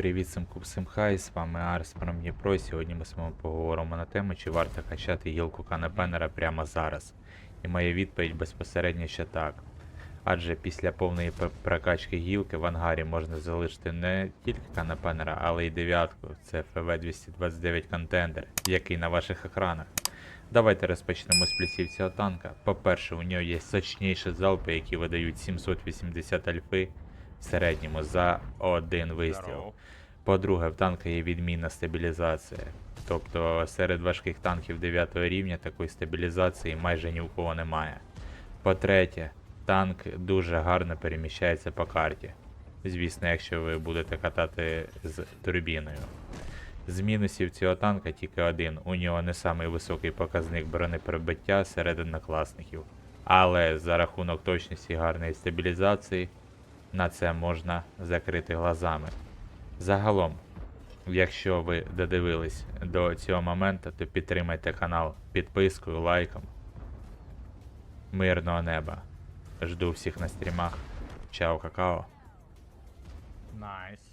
Привіт всім купсим хай, з вами Арс from Дніпро. Сьогодні ми з вами поговоримо на тему, чи варто качати гілку канапенера прямо зараз. І моя відповідь безпосередньо ще так. Адже після повної прокачки гілки в ангарі можна залишити не тільки канапенера, але й дев'ятку. Це FV229 контендер, який на ваших екранах. Давайте розпочнемо з плюсів цього танка. По-перше, у нього є сочніші залпи, які видають 780 альфи в середньому за один вистріл. По-друге, в танка є відмінна стабілізація. Тобто серед важких танків 9 рівня такої стабілізації майже ні у кого немає. По-третє, танк дуже гарно переміщається по карті. Звісно, якщо ви будете катати з турбіною. З мінусів цього танка тільки один. У нього не самий високий показник бронепробиття серед однокласників. Але за рахунок точності і гарної стабілізації на це можна закрити глазами. Загалом, якщо ви додивились до цього моменту, то підтримайте канал підпискою, лайком. Мирного неба. Жду всіх на стрімах. Чао, какао. Найс.